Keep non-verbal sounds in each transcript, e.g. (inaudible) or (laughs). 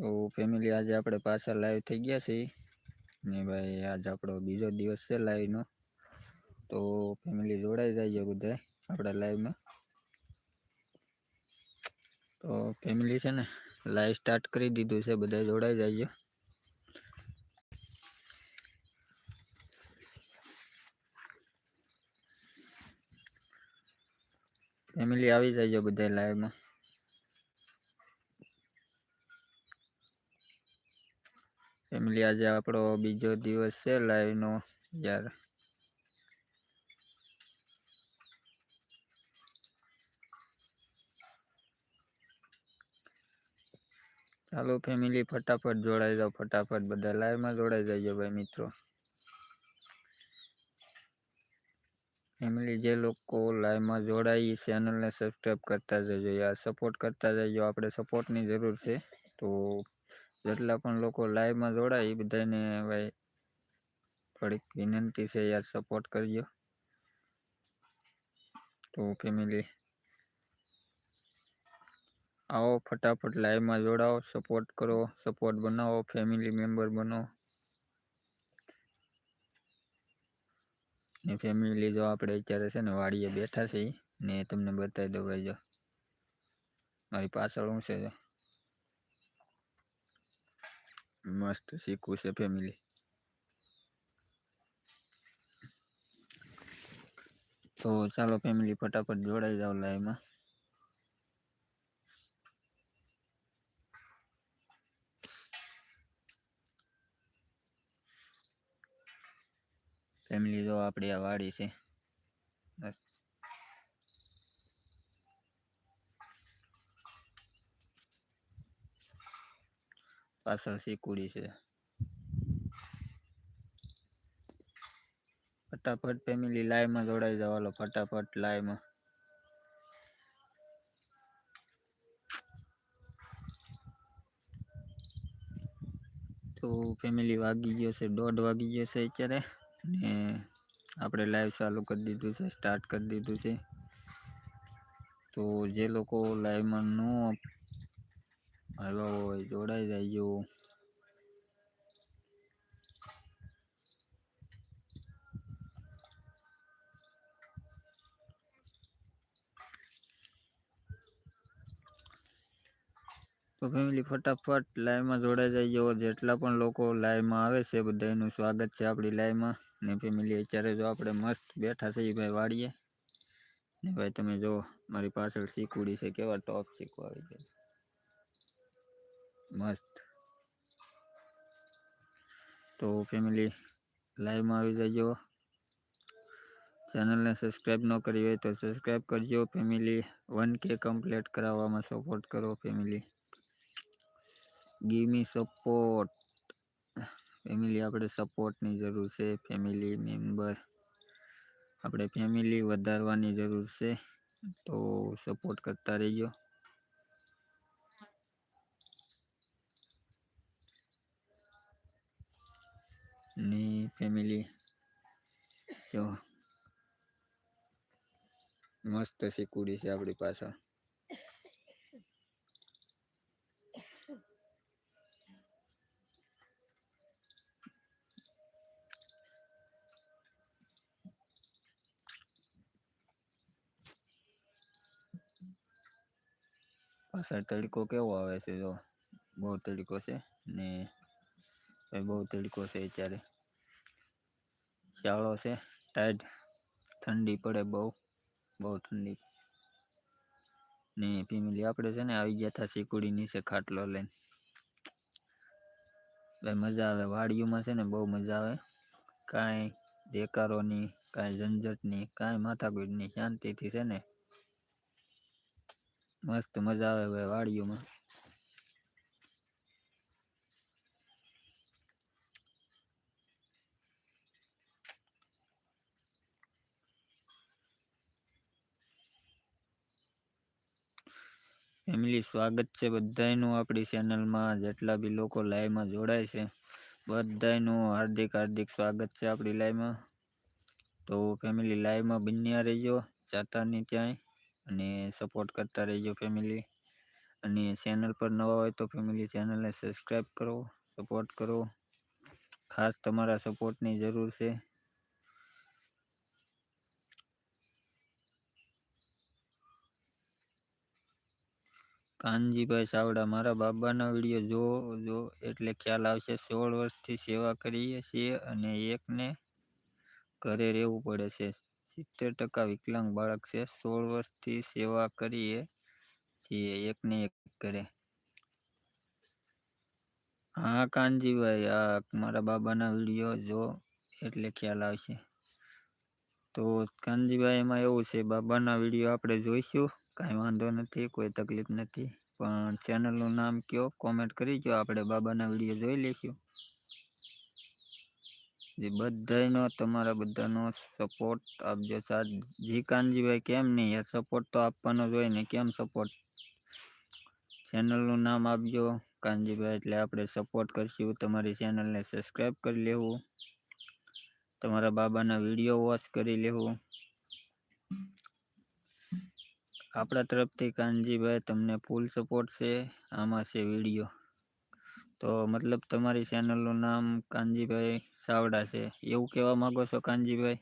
તો ફેમિલી આજે આપણે પાછા લાઈવ થઈ ગયા છીએ. ને ભાઈ, આજ આપણો બીજો દિવસ છે લાઈવનો તો ફેમિલી જોડાઈ જાય બધા આપણા લાઈવમાં તો ફેમિલી છે ને લાઈવ સ્ટાર્ટ કરી દીધું છે બધા જોડાઈ જાય ફેમિલી આવી જાય બધા લાઈવમાં ફેમિલી આજે આપણો બીજો દિવસ છે લાઈવનો યાર ચાલો ફેમિલી ફટાફટ જોડાઈ જાઓ ફટાફટ બધા લાઈવમાં જોડાઈ જઈએ ભાઈ મિત્રો ફેમિલી જે લોકો લાઈવમાં જોડાઈ ચેનલને સબસ્ક્રાઈબ કરતા જજો યાર સપોર્ટ કરતા જજો આપણે સપોર્ટની જરૂર છે તો જેટલા પણ લોકો લાઈવમાં જોડાય એ બધાને ભાઈ થોડીક વિનંતી છે, યાર સપોર્ટ કરજો. તો ફેમિલી આવો ફટાફટ લાઈવમાં જોડાઓ સપોર્ટ કરો સપોર્ટ બનાવો ફેમિલી મેમ્બર બનો. ને ફેમિલી જો આપણે અત્યારે છે ને વાડીએ બેઠા છીએ, ને તમને બતાવી દઉં ભાઈ જો. મારી પાછળ હું છે મસ્ત શીખવું છે ફેમિલી તો ચાલો ફેમિલી ફટાફટ જોડાઈ જાઓ લાઈવમાં ફેમિલી જો આપણી આ વાડી છે પાછળ શીકુડી છે. ફટાફટ ફેમિલી લાઈવમાં જોડાઈ જાવ હાલો, ફટાફટ લાઈવમાં તો ફેમિલી વાગી ગયો છે, દોઢ વાગી ગયો છે અત્યારે. ને આપણે લાઈવ ચાલુ કરી દીધું છે સ્ટાર્ટ કરી દીધું છે. તો જે લોકો લાઈવમાં ન આવ્યા હોય જોડાઈ જાય તો ફેમિલી ફટાફટ લાઈવમાં જોડાઈ જાય જેટલા પણ લોકો લાઈવમાં આવે છે બધાનું સ્વાગત છે આપણી લાઈવમાં ને ફેમિલી અત્યારે જો આપણે મસ્ત બેઠા છીએ ભાઈ વાડીએ. ને ભાઈ તમે જો, મારી પાછળ શીકુડી છે, કેવા ટોપ શીખવા આવી જાય મસ્ત. તો ફેમિલી લાઈવમાં આવી જજો. ચેનલને સબસ્ક્રાઈબ ન કરી હોય તો સબસ્ક્રાઈબ કરજો. ફેમિલી વન કે કમ્પ્લીટ કરાવવામાં સપોર્ટ કરો family give me support family આપણે સપોર્ટની જરૂર છે. ફેમિલી મેમ્બર આપણે ફેમિલી વધારવાની જરૂર છે. તો સપોર્ટ કરતા રહીજો. ને ફેમિલી જો મસ્ત શીકુડી છે આપણી પાછળ પાછળ તડકો કેવો આવે છે જો બહુ તડકો છે ને બહુ તડકો છે અત્યારે. શિયાળો છે ટાઈટ ઠંડી પડે બહુ બહુ ઠંડી. ને ફેમિલી આપણે છે ને આવી ગયા હતા શીકુડી નીચે ખાટલો લઈને. ભાઈ મજા આવે, વાડીઓમાં છે ને બહુ મજા આવે. કાંઈ દેકારોની કાંઈ ઝંઝટ નહીં કાંઈ માથાકુટની, શાંતિથી છે ને મસ્ત મજા આવે ભાઈ વાડીઓમાં. ફેમિલી, સ્વાગત છે બધાનું આપણી ચેનલમાં. જેટલા બી લોકો લાઈવમાં જોડાય છે બધાનું હાર્દિક હાર્દિક સ્વાગત છે આપણી લાઈવમાં. તો ફેમિલી લાઈવમાં બન્યા રહેજો, જાતા નહીં ક્યાંય, અને સપોર્ટ કરતા રહેજો ફેમિલી. અને ચેનલ પર નવા હોય તો ફેમિલી ચેનલને સબસ્ક્રાઈબ કરો સપોર્ટ કરો. ખાસ તમારા સપોર્ટની જરૂર છે. કાનજીભાઈ ચાવડા, મારા બાબાના વીડિયો જો જો, એટલે ખ્યાલ આવશે. સોળ વર્ષથી સેવા કરીએ છીએ અને એકને ઘરે રહેવું પડે છે. સિત્તેર ટકા વિકલાંગ બાળક છે. સોળ વર્ષથી સેવા કરીએ છીએ એકને એક ઘરે. હા કાનજીભાઈ, આ મારા બાબાના વીડિયો જો એટલે ખ્યાલ આવશે. તો કાનજીભાઈ, એમાં એવું છે, બાબાના વીડિયો આપણે જોઈશું. કાંઈ વાંધો નથી, કોઈ તકલીફ નથી. પણ ચેનલનું નામ કયો? કોમેન્ટ કરી જો આપણે બાબાના વીડિયો જોઈ લઈશું. જે બધાનો તમારા બધાનો સપોર્ટ આપજો. સાથ જી કાનજીભાઈ કેમ નહીં? યાર સપોર્ટ તો આપવાનો જ હોય ને, કેમ સપોર્ટ ચેનલનું નામ આપજો, કાનજીભાઈ, એટલે આપણે સપોર્ટ કરશું. તમારી ચેનલને સબસ્ક્રાઈબ કરી લેવું. તમારા બાબાના વીડિયો વોચ કરી લેવું. આપણા તરફથી કાનજીભાઈ તમને ફૂલ સપોર્ટ છે, આમાં છે વીડિયો તો મતલબ તમારી ચેનલનું નામ કાનજીભાઈ સાવડા છે. એવું કહેવા માગો છો કાનજીભાઈ?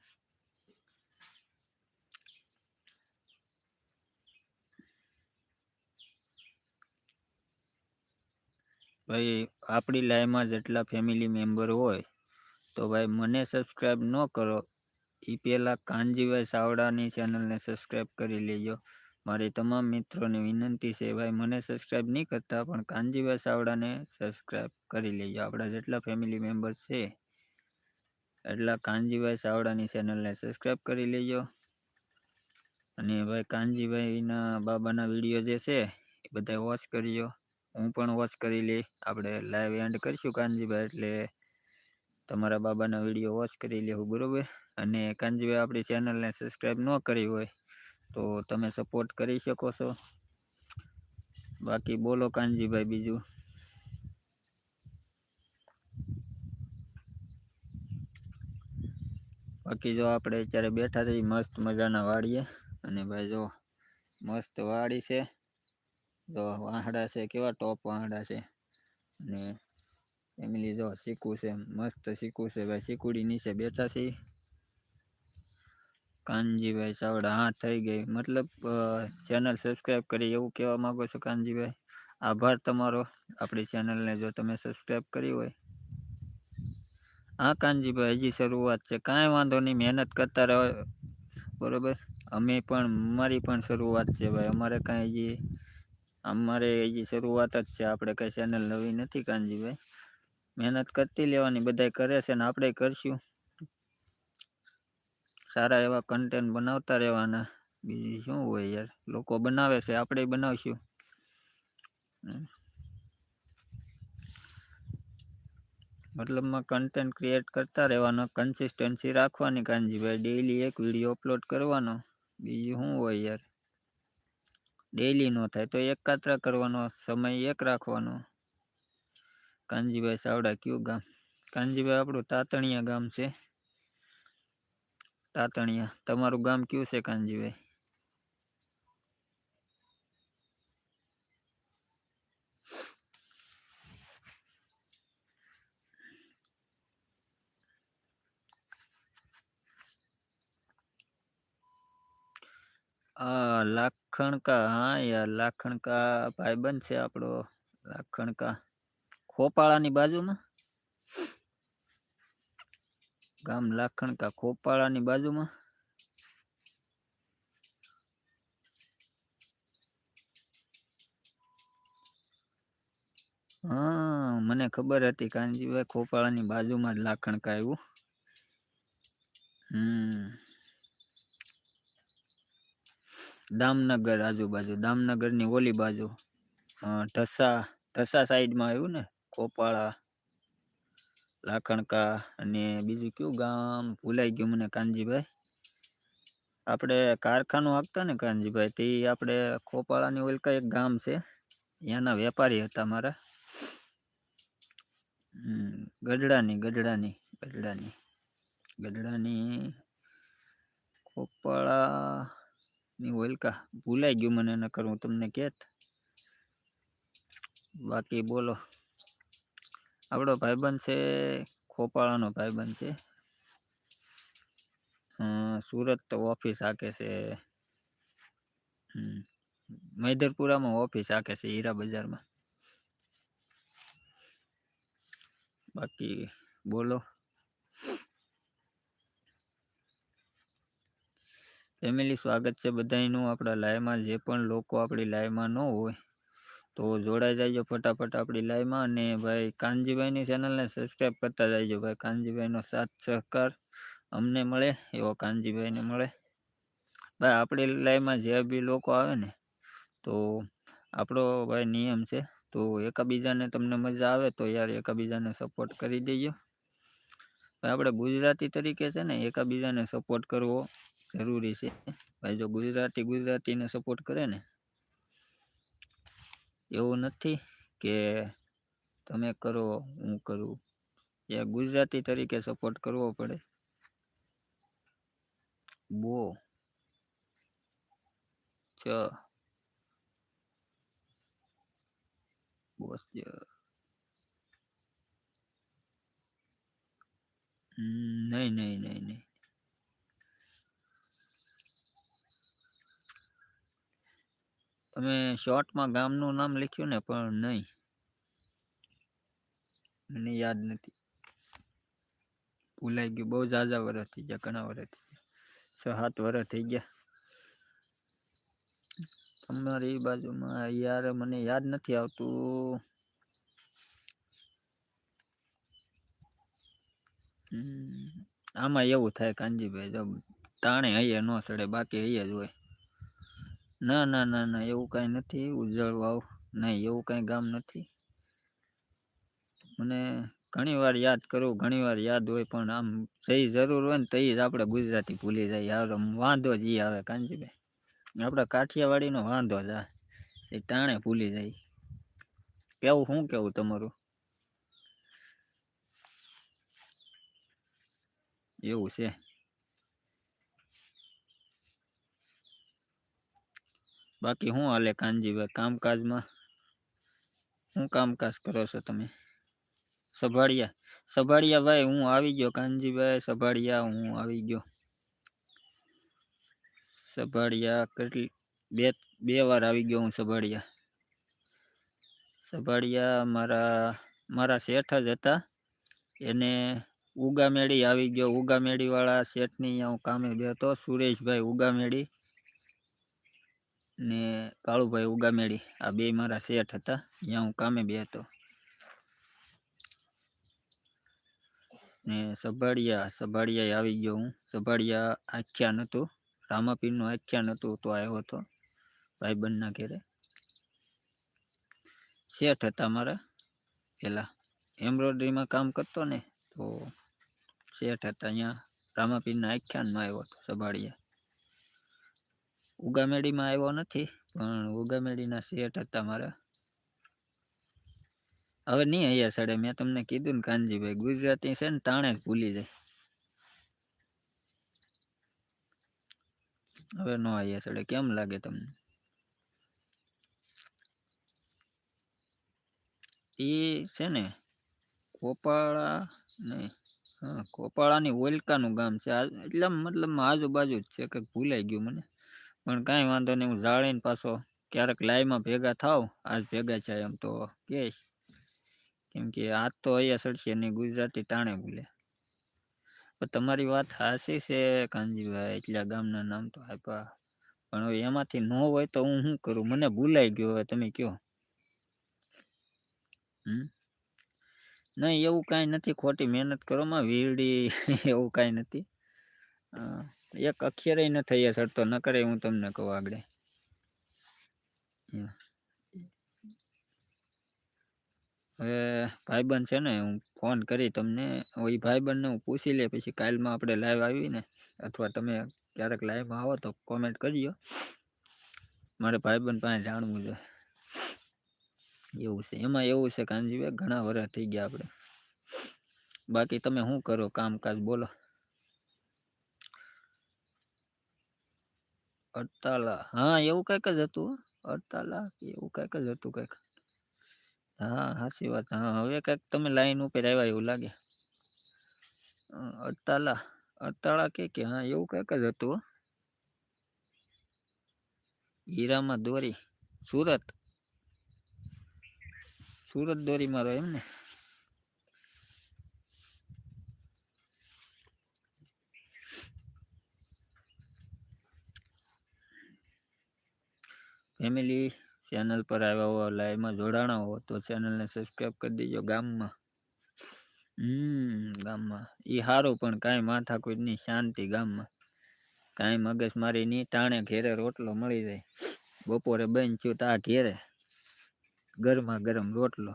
ભાઈ, આપણી લાઈવમાં જેટલા ફેમિલી મેમ્બર હોય, તો ભાઈ મને સબસ્ક્રાઈબ ન કરો. એ પહેલાં કાનજીભાઈ સાવડાની ચેનલને સબસ્ક્રાઈબ કરી લેજો. મારી તમામ મિત્રોને વિનંતી છે. ભાઈ, મને સબસ્ક્રાઈબ નહીં કરતા, પણ કાનજીભાઈ સાવડાને સબસ્ક્રાઈબ કરી લેજો. આપણા જેટલા ફેમિલી મેમ્બર છે, એટલા કાનજીભાઈ સાવડાની ચેનલને સબસ્ક્રાઈબ કરી લેજો. અને ભાઈ, કાનજીભાઈના બાબાના વીડિયો જે છે, એ બધા વોચ કરજો. હું પણ વોચ કરી લઈશ આપણે લાઈવ એન્ડ કરીશું કાનજીભાઈ, એટલે તમારા બાબાના વીડિયો વોચ કરી લેવું, બરાબર? અને કાનજીભાઈ આપણી ચેનલને સબસ્ક્રાઈબ ન કરી હોય તો તમે સપોર્ટ કરી શકો છો. બાકી બોલો કાનજીભાઈ બીજું. બાકી જો આપણે અત્યારે બેઠા થઈ મસ્ત મજાના વાડીએ. અને ભાઈ જો મસ્ત વાડી છે. જો વાંહડા છે, કેવા ટોપ વાંહડા છે. અને ફેમિલી જો શીખવું છે, મસ્ત શીખવું છે. ભાઈ શીકુડી નીચે બેઠા છે કાનજીભાઈ ચાવડા, હા, થઈ ગઈ. મતલબ ચેનલ સબસ્ક્રાઈબ કરી એવું કહેવા માંગો છો કાનજીભાઈ? આભાર તમારો, આપણી ચેનલને જો તમે સબસ્ક્રાઈબ કરી હોય. હા, કાનજીભાઈ, હજી શરૂઆત છે. કાંઈ વાંધો નહીં, મહેનત કરતા રહો. બરોબર? અમે પણ અમારી પણ શરૂઆત છે ભાઈ. અમારે કાંઈ હજી, અમારે હજી શરૂઆત જ છે. આપણે કાંઈ ચેનલ નવી નથી કાનજીભાઈ. મહેનત કરતી લેવાની, બધાય કરે છે ને આપણે કરશું. સારા એવા કન્ટેન્ટ બનાવતા રહેવાના. બીજું શું હોય યાર? લોકો બનાવે છે, આપણે બનાવશું. મતલબમાં કન્ટેન્ટ ક્રિએટ કરતા રહેવાનો કન્સિસ્ટન્સી રાખવાની કાનજીભાઈ. ડેઈલી એક વીડિયો અપલોડ કરવાનો. બીજું શું હોય યાર? ડેઈલી નો થાય તો એકાત્ર કરવાનો, સમય એક રાખવાનો. કાનજીભાઈ સાવડા કયું ગામ? કાનજીભાઈ, આપણું તાતણિયા ગામ છે. તાતણિયા. તમારું ગામ કયું છે, કાનજીભાઈ? લાખણકા, હા, યાર, લાખણકા ભાઈબંધ છે આપણો. લાખણકા. ખોપાળાની બાજુમાં? ગામ લાખણકા ખોપાળાની બાજુમાં? હા, મને ખબર હતી કાનજીભાઈ ખોપાળાની બાજુમાં જ લાખણકા આવ્યું. હમ. દામનગર આજુબાજુ, દામનગરની ઓલી બાજુ. ઢસા ઢસા સાઈડમાં આવ્યું ને કોપાળા લાખણકા અને બીજું કયું ગામ ભૂલાઈ ગયું મને કાનજીભાઈ? આપણે કારખાનું આપતા ને કાનજીભાઈ, તે આપણે ખોપાળાની ઓલકા એક ગામ છે, ત્યાંના વેપારી હતા મારા. ગઢડાની ગઢડાની ગઢડાની ગઢડાની ખોપાળાની ઓલકા ભૂલાઈ ગયું મને નકર હું તમને કહેત. બાકી બોલો. આપણો ભાઈબંધ છે, ખોપાળાનો ભાઈબંધ છે. સુરત તો ઓફિસ હાકે છે. મૈદરપુરામાં ઓફિસ હાકે છે, હીરા બજારમાં. બાકી બોલો. ફેમિલી સ્વાગત છે બધાયનું, આપણા લાઈવમાં જે પણ લોકો આપણી લાઈવમાં ન હોય. તો જોડાઈ જાયજો ફટાફટ આપણી લાઈવમાં અને ભાઈ કાનજીભાઈની ચેનલને સબસ્ક્રાઈબ કરતા જાયજો ભાઈ. કાનજીભાઈનો સાથ સહકાર અમને મળે, એવો કાનજીભાઈને મળે. ભાઈ, આપણી લાઈવમાં જે બી લોકો આવે ને, તો આપણો ભાઈ નિયમ છે, તો એકાબીજાને તમને મજા આવે તો યાર એકાબીજાને સપોર્ટ કરી દેજો. ભાઈ, આપણે ગુજરાતી તરીકે છે ને, એકાબીજાને સપોર્ટ કરવો જરૂરી છે. ભાઈ, જો ગુજરાતી ગુજરાતીને સપોર્ટ કરે ને એવું નથી કે તમે કરો, હું કરું. એ ગુજરાતી તરીકે સપોર્ટ કરવો પડે. બો. ચ બોસ નહીં નહીં નહીં નહીં. તમે શોર્ટમાં ગામનું નામ લખ્યું ને, પણ નહીં. મને યાદ નથી. ભૂલાઈ ગયું. બહુ ઝાઝા વર્ષ થઈ ગયા, ઘણા વર્ષ થઈ ગયા. છ, સાત વર્ષ થઈ ગયા. તમારી બાજુમાં યાર મને યાદ નથી આવતું. આમાં એવું થાય કાનજીભાઈ જો તાણે અહીંયા ન ચડે, બાકી અહીંયા જ હોય. ના ના ના ના, એવું કાંઈ નથી ઉજળ વાવ નહીં, એવું કાંઈ ગામ નથી. મને ઘણી વાર યાદ કરું ઘણી વાર યાદ હોય, પણ આમ જઈ જરૂર હોય ને તો જ આપણે ગુજરાતી ભૂલી જાય યાર વાંધો જ ઈ આવે, કાનજીભાઈ. આપણા કાઠિયાવાડીનો વાંધો જ એ ટાણે ભૂલી જાય. કેવું, શું કેવું તમારું? એવું છે. બાકી શું હાલે કાનજીભાઈ કામકાજમાં? શું કામકાજ કરો છો તમે? સભાડિયા સભાડિયા ભાઈ, હું આવી ગયો કાનજીભાઈ સભાડિયા હું આવી ગયો. સભાડિયા કેટલી, બે બે વાર આવી ગયો હું સભાડિયા સભાડિયા મારા મારા શેઠ જ હતા. એને ઉગામેડી આવી ગયો. ઉગામેડીવાળા શેઠની હું કામે બેઠો, સુરેશભાઈ ઉગામેડી. ને કાળુભાઈ ઉગામેડી. આ બે મારા શેઠ હતા. અહીંયા હું કામે બે હતો. ને સભાડિયા સભાડિયા આવી ગયો હું. સભાડિયા આખ્યાન હતું. રામાપીરનું આખ્યાન હતું. તો આવ્યો હતો ભાઈબંધના ઘેરે. શેઠ હતા મારા પેલા. એમ્બ્રોઇડરીમાં કામ કરતો ને તો શેઠ હતા અહીંયા રામાપીરના આખ્યાનમાં આવ્યો હતો સભાડિયા. ઉગામેડીમાં આવ્યો નથી, પણ ઉગામેડીના સેટ હતા મારા. હવે નહીં અહીંયા સડે, મેં તમને કીધું ને કાનજીભાઈ, ગુજરાતી છે ને ટાણે જ ભૂલી જાય. હવે નો અહીંયા સડે, કેમ લાગે તમને? એ છે ને કોપાળા ને, હા, કોપાળાની ઓલકાનું ગામ છે. એટલે મતલબ આજુબાજુ જ છે કંઈક ભૂલાઈ ગયું મને. પણ કાંઈ વાંધો નહીં હું જાળીને પાછો ક્યારેક લાઈવમાં ભેગા થાવ આજ ભેગા છે એમ તો કહીશ. કેમ કે આજ તો અહીંયા સડશે નહીં ગુજરાતી ટાણે ભૂલે પણ તમારી વાત હાસી છે કાનજીભાઈ એટલા ગામના નામ તો આપ્યા. પણ હવે એમાંથી ન હોય તો હું શું કરું? મને ભૂલાઈ ગયો હવે તમે કહો. હમ? નહીં એવું કાંઈ નથી. ખોટી મહેનત કરવામાં વીરડી (laughs) એવું કાંઈ નથી. અ, એક અક્ષરે ન થઈ સરતો ન કરે હું તમને કહું આગળ. હવે ભાઈબંધ છે ને, હું ફોન કરી તમને. એ ભાઈબંધને હું પૂછી લે, પછી કાલમાં આપણે લાઈવ આવીને અથવા તમે ક્યારેક લાઈવમાં આવો તો કોમેન્ટ કરજો. મારે ભાઈબંધ પાસે જાણવું છે. એવું છે. એમાં એવું છે કાનજીભાઈ ઘણા વર્ષ થઈ ગયા આપણે. બાકી તમે શું કરો, કામકાજ બોલો. અડતાલા હા એવું કંઈક જ હતું હો. અડતાલા કે એવું કંઈક જ હતું કંઈક હા સાચી વાત હા હવે કંઈક તમે લાઈન ઉપર આવ્યા એવું લાગે અ, અડતાલા અડતાળા કે કે હા એવું કંઈક જ હતું હો. હીરામાં દોરી સુરત સુરત દોરી મારો એમ ને ફેમિલી ચેનલ પર આવ્યા હો લાઈવમાં જોડાણા હો તો ચેનલને સબસ્ક્રાઈબ કરી દેજો ગામમાં. હમ, ગામમાં. એ સારું પણ કાંઈ માથાકૂટ નહીં શાંતિ ગામમાં. કાંઈ મગજ મારી નહીં ટાણે ઘેરે રોટલો મળી જાય. બપોરે બન થયું આ ઘેરે. ગરમા ગરમ રોટલો.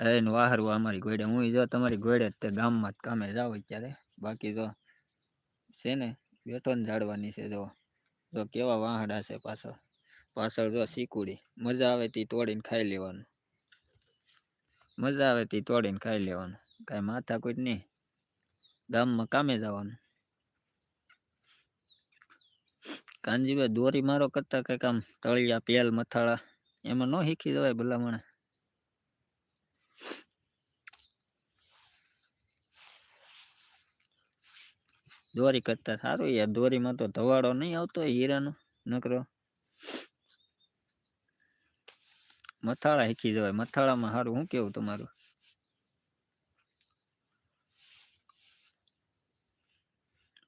એને વાહરવા અમારી ઘોડે હું જો તમારી ઘોડે તે ગામમાં જ કામે જાઉં અત્યારે. બાકી તો છે ને, બેઠો ને જાળવાની છે જો. જો કેવા વાહડા છે પાછળ? પાછળ જો સીકુડી મજા આવે તી તોડીને ખાઈ લેવાનું. મજા આવે તી તોડીને ખાઈ લેવાનું. કાંઈ માથાકૂટ નહીં. ગામમાં કામે જવાનું. કાનજીભાઈ દોરી મારો કરતા કંઈક આમ તળિયા પેલ મથાળા, એમાં ન શીખી જવાય ભલામણ. દોરી કરતા સારું યાર. દોરીમાં તો ધવાડો નહીં આવતો હીરાનો, નકરો. મથાળા શીખી જવાય. મથાળામાં સારું શું કેવું તમારું?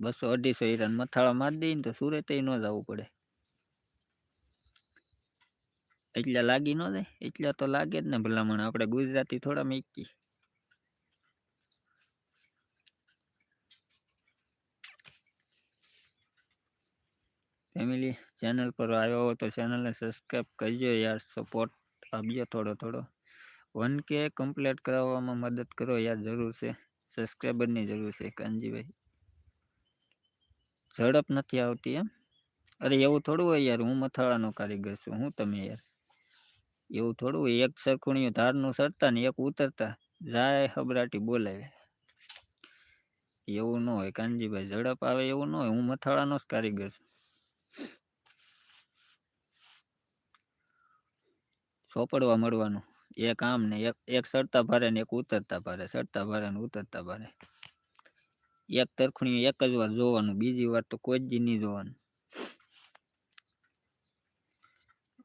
બસો અઢીસો હીરા મથાળા મારી દઈએ ને તો સુરત ન જવું પડે. એટલા લાગી ન જાય? એટલા તો લાગે જ ને ભલામણ. આપણે ગુજરાતી થોડા મેકી. ફેમિલી ચેનલ પર આવ્યો હો તો ચેનલને સબસ્ક્રાઈબ કરજો યાર સપોર્ટ આપજો થોડો થોડો. વન કે કમ્પ્લીટ કરાવવામાં મદદ કરો યાર, જરૂર છે. સબસ્ક્રાઈબરની જરૂર છે, કાનજીભાઈ. ઝડપ નથી આવતી એમ. અરે એવું થોડું હોય યાર, હું મથાળાનો કારીગર છું, હું તમે યાર? એવું થોડું હોય, એક સરખુણિયું ધારનું સરતા ને એક ઉતરતા, જાય હબરાટી બોલાવે. એવું ન હોય, કાનજીભાઈ, ઝડપ આવે એવું ન હોય, હું મથાળાનો જ કારીગર છું. ચોપડવા મળવાનું. એક આમ ને એક એક સરતા ભારે ને એક ઉતરતા ભારે સરતા ભારે ને ઉતરતા ભારે. એક તરખણી એક જ વાર જોવાનું, બીજી વાર તો કોઈ જ નહીં જોવાનું.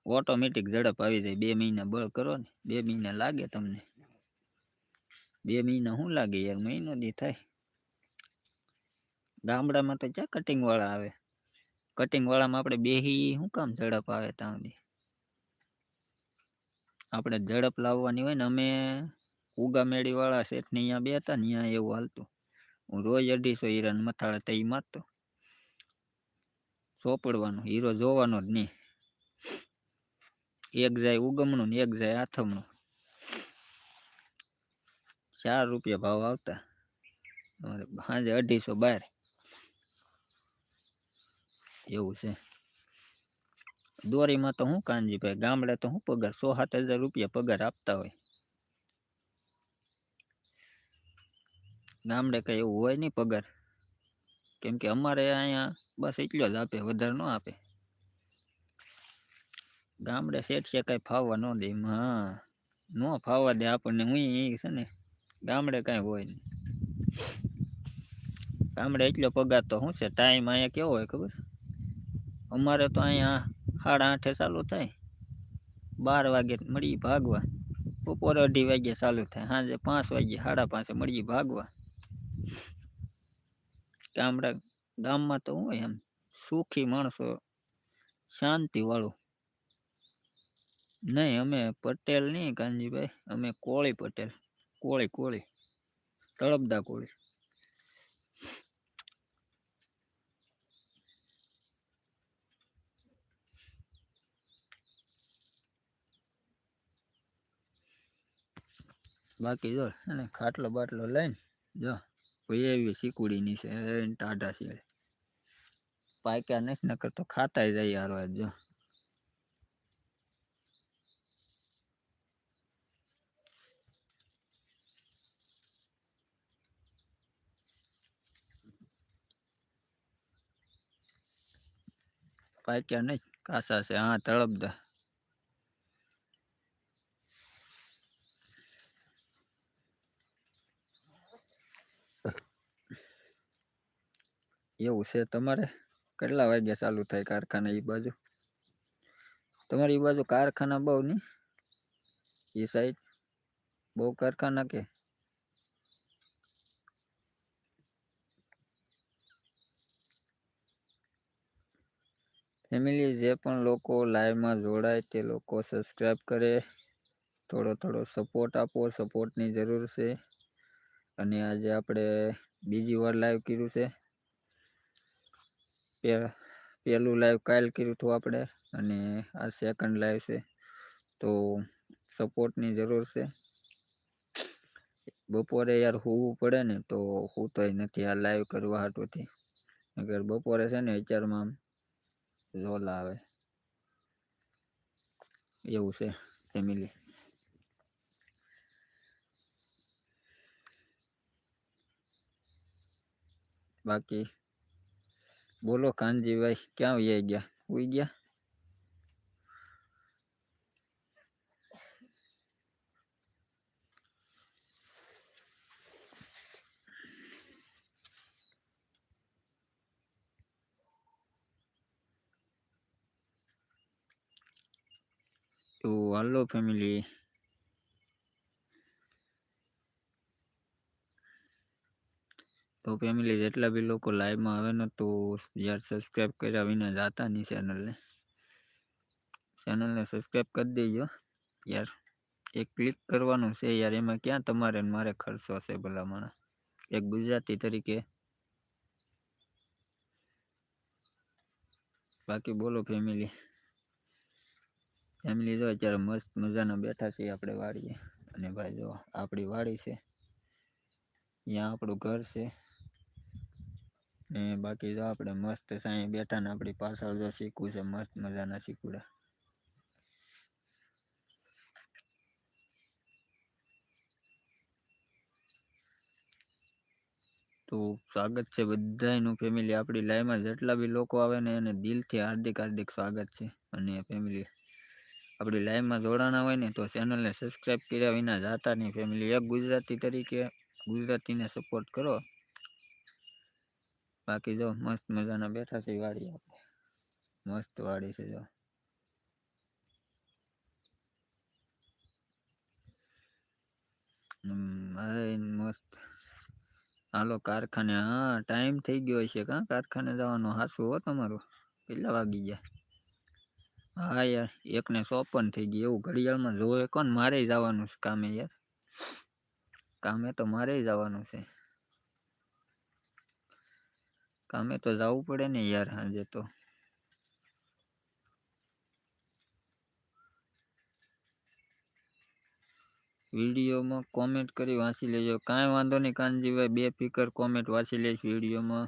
ઓટોમેટિક ઝડપ આવી જાય. બે મહિના બળ કરો ને. બે મહિના લાગે તમને. બે મહિના શું લાગે? યાર મહિનો દી થાય. ગામડામાં તો ક્યાં કટિંગ વાળા આવે? કટિંગ વાળામાં આપણે બેહી શું કામ ઝડપ આવે ત્યાં સુધી? આપણે ઝડપ લાવવાની હોય ને અમે ઉગામેડી વાળા શેઠ અહીંયા બે હતા ને અહીંયા એવું હાલતું. હું રોજ અઢીસો હીરાને મથાળા તઈ મારતો. ચોપડવાનો હીરો જોવાનો જ નહીં. એક જાય ઉગમણું ને એક જાય આથમણું. ચાર રૂપિયા ભાવ આવતા. સાંજે અઢીસો બાર. એવું છે. દોરીમાં તો હું કાનજીભાઈ ગામડે તો હું પગાર, સો સાત હજાર રૂપિયા પગાર આપતા હોય. ગામડે કઈ એવું હોય નહીં પગાર. કેમ કે અમારે અહીંયા બસ એટલો જ આપે, વધારે ન આપે. ગામડે શેઠ છે કઈ ફાવવા ન દે હા. ન ફાવવા દે આપણને, હું છે ને, ગામડે કાંઈ હોય નહીં. ગામડે એટલો પગાર તો શું છે, ટાઈમ અહીંયા કેવો હોય ખબર? અમારે તો અહીંયા સાડા આઠે ચાલુ થાય. બાર વાગે મળીએ ભાગવા. બપોરે અઢી વાગે ચાલુ થાય. સાંજે પાંચ વાગે, સાડા પાંચે મળીએ ભાગવા. ગામડા ગામમાં તો હોય એમ સુખી માણસો શાંતિ વાળું નહીં, અમે પટેલ નહીં કાનજીભાઈ, અમે કોળી પટેલ. કોળી કોળી. તળપદા કોળી. બાકી જો અને ખાટલો બાટલો લઈને જો, કોઈ એવી શીકુડીની છે ટાઢા છે પાક્યા નથી, નકર તો ખાતા જાય યાર જો. પાક્યા નહીં કાસા છે, હા, તળપદા. એવું છે તમારે? કેટલા વાગ્યા ચાલુ થાય કારખાના એ બાજુ? તમારી બાજુ કારખાના બહુ નહીં એ સાઈડ? બહુ કારખાના કે? ફેમિલી જે પણ લોકો લાઈવમાં જોડાય તે લોકો સબસ્ક્રાઈબ કરે. થોડો થોડો સપોર્ટ આપો સપોર્ટની જરૂર છે. અને આજે આપણે બીજી વાર લાઈવ કર્યું છે. પહેલું લાઈવ કાલ કર્યું હતું આપણે અને આ સેકન્ડ લાઈવ છે. તો સપોર્ટની જરૂર છે. બપોરે યાર હોવું પડે ને તો હું તો નથી આ લાઈવ કરવા હાટુંથી અગર બપોરે છે ને વિચારમાં આમ ઝોલા આવે. એવું છે ફેમિલી બાકી બોલો કાનજીભાઈ ક્યાં વહી ગયા? ઉઈ ગયા? તો હાલો ફેમિલી તો ફેમિલી જેટલા બી લોકો લાઈવમાં આવે ને તો યાર સબસ્ક્રાઈબ કર્યા વિના જાતા નહીં ચેનલને ચેનલને સબસ્ક્રાઈબ કરી દેજો. યાર, એક ક્લિક કરવાનું છે યાર, એમાં ક્યાં તમારે મારે ખર્ચો છે ભલામણ? એક ગુજરાતી તરીકે. બાકી બોલો ફેમિલી ફેમિલી જો અત્યારે મસ્ત મજાના બેઠા છીએ આપણે વાડીએ. અને ભાઈ જો આપણી વાડી છે. અહીંયા આપણું ઘર છે. ને બાકી જો આપણે મસ્ત સાંઈ બેઠા ને આપણી પાછળ જો શીખવું છે, મસ્ત મજાના શીખુડા તો સ્વાગત છે બધાનું ફેમિલી આપણી લાઈવમાં જેટલા બી લોકો આવે ને એને દિલથી હાર્દિક હાર્દિક સ્વાગત છે. અને ફેમિલી આપણી લાઈવમાં જોડાણા હોય ને તો ચેનલને સબસ્ક્રાઈબ કર્યા વિના જાતા નહીં. ફેમિલી એક ગુજરાતી તરીકે ગુજરાતીને સપોર્ટ કરો. બાકી જો મસ્ત મજાના બેઠા છે વાડી આપણે. મસ્ત વાડી છે જો. મસ્ત. હાલો કારખાને, હા, ટાઈમ થઈ ગયો છે કા? કારખાને જવાનો હાસું હો તમારું. કેટલા વાગી ગયા? હા યાર, એકને ચોપન થઈ ગઈ. એવું ઘડિયાળમાં જોવે કોણ? મારે જવાનું છે કામે યાર. કામે તો મારે જવાનું છે. કામે તો જવું પડે ને યાર આજે તો. વિડીયોમાં કોમેન્ટ કરી વાંચી લેજો. કાંઈ વાંધો નહીં કાનજીભાઈ, બે ફિકર કોમેન્ટ વાંચી લઈશ વિડીયોમાં.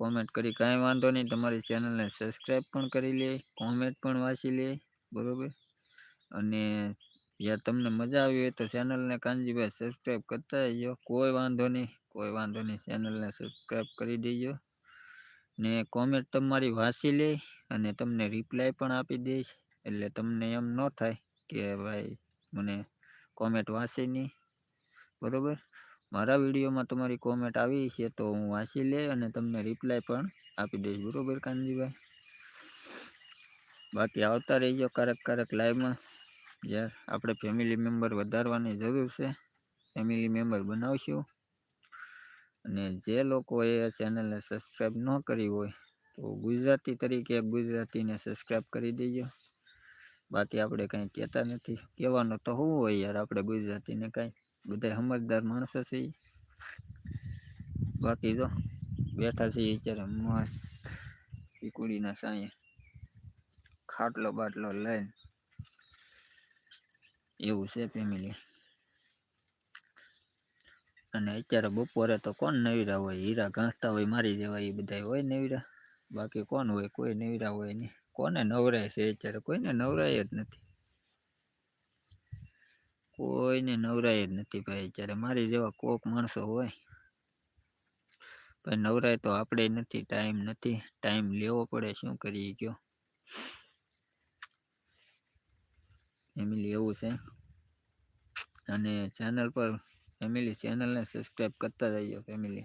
કોમેન્ટ કરી કાંઈ વાંધો નહીં, તમારી ચેનલને સબસ્ક્રાઈબ પણ કરી લે કોમેન્ટ પણ વાંચી લે, બરાબર? અને યાર તમને મજા આવી હોય તો ચેનલને કાનજીભાઈ સબસ્ક્રાઈબ કરતા જજો કોઈ વાંધો નહીં, કોઈ વાંધો નહીં ચેનલને સબસ્ક્રાઈબ કરી દેજો. ને કોમેન્ટ તમારી વાંચી લે અને તમને રિપ્લાય પણ આપી દઈશ. એટલે તમને એમ ન થાય કે ભાઈ મને કોમેન્ટ વાંચી નહીં. બરાબર? મારા વિડીયોમાં તમારી કોમેન્ટ આવી છે તો હું વાંચી લે અને તમને રિપ્લાય પણ આપી દઈશ. બરાબર કાનજીભાઈ? બાકી આવતા રહીજો ક્યારેક ક્યારેક લાઈવમાં યાર, આપણે ફેમિલી મેમ્બર વધારવાની જરૂર છે. ફેમિલી મેમ્બર બનાવશું. અને જે લોકોએ ચેનલને સબસ્ક્રાઈબ ન કરી હોય, તો ગુજરાતી તરીકે ગુજરાતીને સબસ્ક્રાઈબ કરી દેજો. બાકી આપણે કંઈ કહેતા નથી. કહેવાનું તો હોવું હોય યાર, આપણે ગુજરાતીને કાંઈ. બધા સમજદાર માણસો છે બાકી જો, બેઠા છીએ અત્યારે મસ્ત પીકુડીના સાંયે ખાટલો બાટલો લઈને. એવું છે ફેમિલી અને અત્યારે બપોરે તો કોણ નવીરા હોય? હીરા ઘાસતા હોય, મારી જેવા એ બધા હોય નવીરા. બાકી કોણ હોય? કોઈ નવીરા હોય નહીં. કોને નવરાય છે અત્યારે? કોઈને નવરાય જ નથી. કોઈને નવરાય જ નથી ભાઈ અત્યારે. મારી જેવા કોક માણસો હોય. ભાઈ નવરાય તો આપણે નથી, ટાઈમ નથી. ટાઈમ લેવો પડે, શું કરીએ કયો? ફેમિલી એવું છે. અને ચેનલ પર फैमिली चैनल ने सब्सक्राइब करता रहिए फैमिली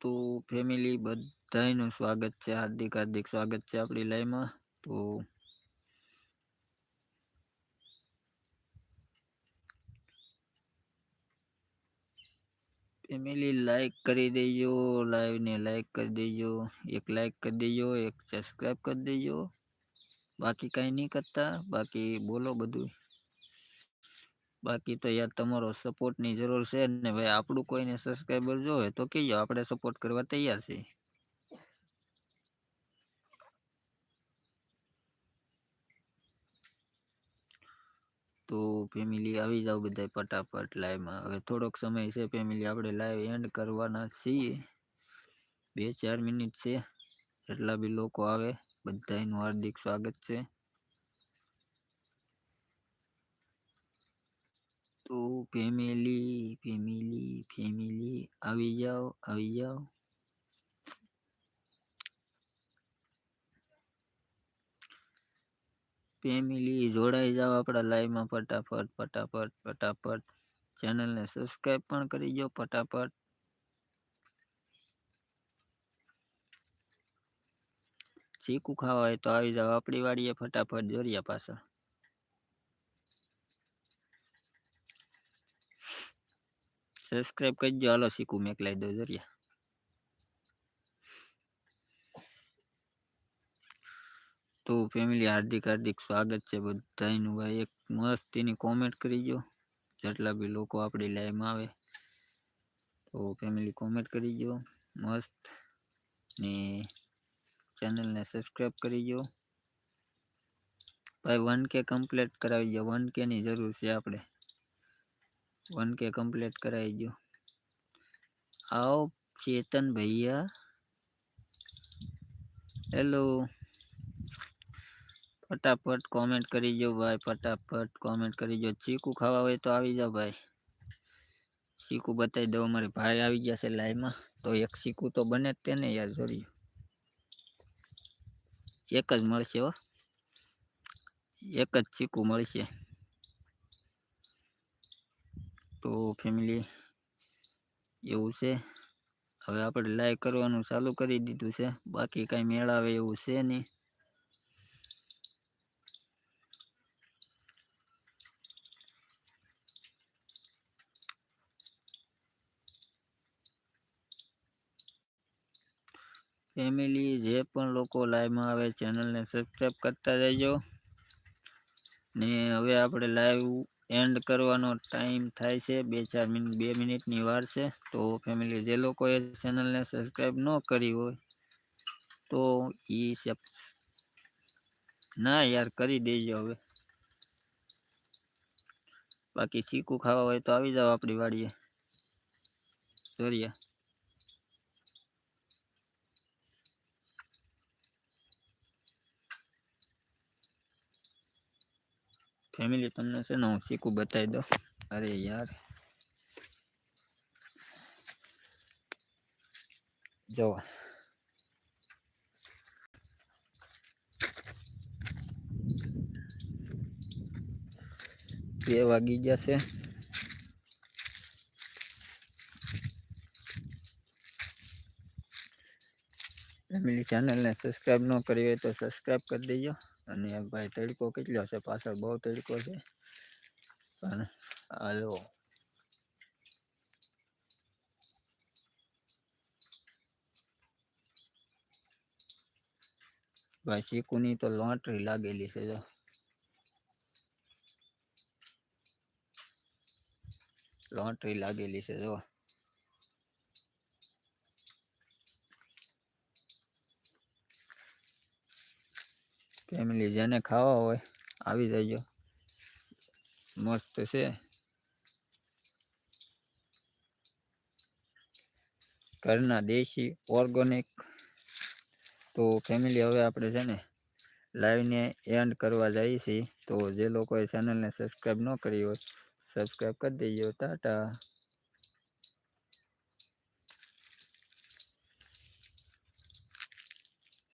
तो फैमिली बधाई न स्वागत है हार्दिक हार्दिक स्वागत है अपनी लाइव में तो फैमिली लाइक कर दो ने लाइक कर दो एक कर दो सब्सक्राइब कर दो બાકી કાંઈ નહીં કરતા, બાકી બોલો બધું બાકી તો યાર તમારો સપોર્ટની જરૂર છે ને ભાઈ. આપણું કોઈને સબસ્ક્રાઈબર જોવે તો કહીજો, આપણે સપોર્ટ કરવા તૈયાર છીએ. તો ફેમિલી આવી જાવ બધા ફટાફટ લાઈવમાં હવે થોડોક સમય છે ફેમિલી આપણે લાઈવ એન્ડ કરવાના છીએ. બે ચાર મિનિટ છે એટલા બી લોકો આવે. બધાનું હાર્દિક સ્વાગત છે તો ફેમિલી ફેમિલી ફેમિલી આવી જાઓ આવી જાઓ ફેમિલી જોડાઈ જાઓ આપણા લાઈવમાં ફટાફટ ફટાફટ ફટાફટ. ચેનલને સબસ્ક્રાઈબ પણ કરી દો, ફટાફટ. ચીકુ ખાવા હોય તો આવી જાવ આપણી વાડીએ ફટાફટ જોરિયા પાછળ. સબસ્ક્રાઈબ કરજો. હાલો ચીકુ મેકલાઈ દો જોરિયા તો ફેમિલી હાર્દિક હાર્દિક સ્વાગત છે બધાનું ભાઈ, એક મસ્ત એની કોમેન્ટ કરી દો જેટલા બી લોકો આપણી લાઈવમાં આવે, તો ફેમિલી કોમેન્ટ કરી દો મસ્ત ને ચેનલને સબસ્ક્રાઈબ કરી દો ભાઈ વન કે કમ્પ્લીટ કરાવી દો વન કેની જરૂર છે આપણે. વન કે કમ્પ્લીટ કરાવી દો આવો ચેતન ભૈયા. હેલો ફટાફટ કોમેન્ટ કરી દો ભાઈ, ફટાફટ કોમેન્ટ કરી દો ચીકુ ખાવા હોય તો આવી જાઓ ભાઈ. ચીકુ બતાવી દો અમારે ભાઈ આવી ગયા છે લાઈવમાં તો એક ચીકુ તો બને જ તેને યાર જોડી એક જ મળશે હો. એક જ ચીકુ મળશે. તો ફેમિલી એવું છે. હવે આપણે લાઈક કરવાનું ચાલુ કરી દીધું છે. બાકી કાંઈ મેળ આવે એવું છે નહીં. ફેમિલી જે પણ લોકો લાઈવમાં આવે ચેનલને સબસ્ક્રાઈબ કરતા રહેજો. ને હવે આપણે લાઈવ એન્ડ કરવાનો ટાઈમ થાય છે, બે ચાર મિનિટ બે મિનિટની વાર છે. તો ફેમિલી જે લોકોએ ચેનલને સબસ્ક્રાઈબ ન કરી હોય, તો એ ના યાર, કરી દેજો હવે. બાકી ચીકુ ખાવા હોય તો આવી જાઓ આપણી વાડીએ. જોરિયા. ફેમિલી તમને છે ને હું શીખું બતાવી દઉં. અરે યાર. જો બે વાગી ગયા છે. ફેમિલી ચેનલને સબસ્ક્રાઈબ ન કરી હોય તો સબસ્ક્રાઈબ કરી દેજો. અને ભાઈ તડકો કેટલો છે, પાછળ બહુ તડકો છે. પણ હાલો. ભાઈ ચીકુની તો લોટરી લાગેલી છે, જો. લોટરી લાગેલી છે, જો. ફેમિલી જેને ખાવા હોય, આવી જજો. મસ્ત છે. ઘરના દેશી ઓર્ગોનિક તો ફેમિલી હવે આપણે છે ને લાઈવને એન્ડ કરવા જઈએ છીએ. તો જે લોકોએ ચેનલને સબસ્ક્રાઈબ ન કરી હોય સબસ્ક્રાઈબ કરી દેજો. ટાટા.